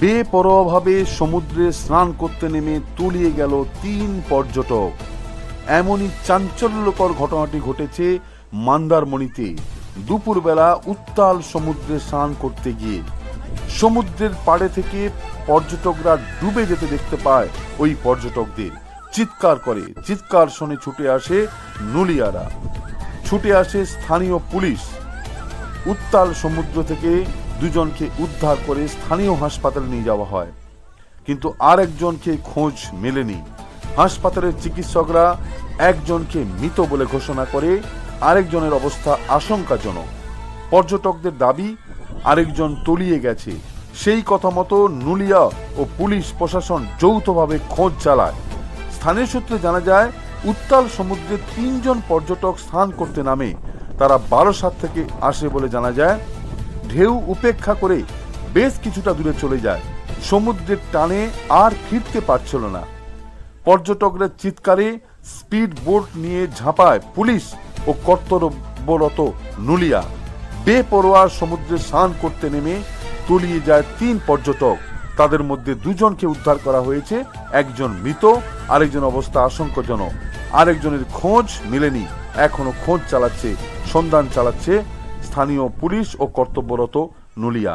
বেপরোয়াভাবে সমুদ্রে স্নান করতে নেমে তলিয়ে গেল তিন পর্যটক। এমনই চাঞ্চল্যকর ঘটনাটি ঘটেছে মন্দারমণিতে। দুপুরবেলা উত্তাল সমুদ্রে স্নান করতে গিয়ে সমুদ্রের পাড়ে থেকে পর্যটকরা ডুবে যেতে দেখতে পায় ওই পর্যটকদের। চিৎকার করে, চিৎকার শুনে ছুটে আসে নুলিয়ারা। ছুটে আসে স্থানীয় পুলিশ। উত্তাল সমুদ্র থেকে দুজনকে উদ্ধার করে স্থানীয় হাসপাতালে নিয়ে যাওয়া হয়। কিন্তু আর একজনকে খোঁজ মেলেনি। হাসপাতালের চিকিৎসকরা একজনকে মৃত বলে ঘোষণা করে আরেকজনের অবস্থা আশঙ্কাজনক। পর্যটকদের দাবি, আরেকজন তলিয়ে গেছে। সেই কথা মতো নুলিয়া ও পুলিশ প্রশাসন যৌথভাবে খোঁজ চালায়। স্থানীয় সূত্রে জানা যায়, উত্তাল সমুদ্রে তিনজন পর্যটক স্নান করতে নামে। তারা বারোসাত থেকে আসে বলে জানা যায় ঢেউ উপেক্ষা করে বেশ কিছুটা দূরে চলে যায়। সমুদ্রের টানে আর ফিরতে পারছিল না। পর্যটকরা চিৎকারে স্পিড বোট নিয়ে ঝাঁপায় পুলিশ ও কর্তব্যরত নুলিয়া। বেপরোয়া সমুদ্রে স্নান করতে নেমে তলিয়ে যায় তিন পর্যটক। তাদের মধ্যে দুজনকে উদ্ধার করা হয়েছে। একজন মৃত, আরেকজন অবস্থা আশঙ্কাজনক। আরেকজনের খোঁজ মেলেনি। এখনও খোঁজ চালাচ্ছে, সন্ধান চালাচ্ছে স্থানীয় পুলিশ ও কর্তব্যরত নুলিয়া।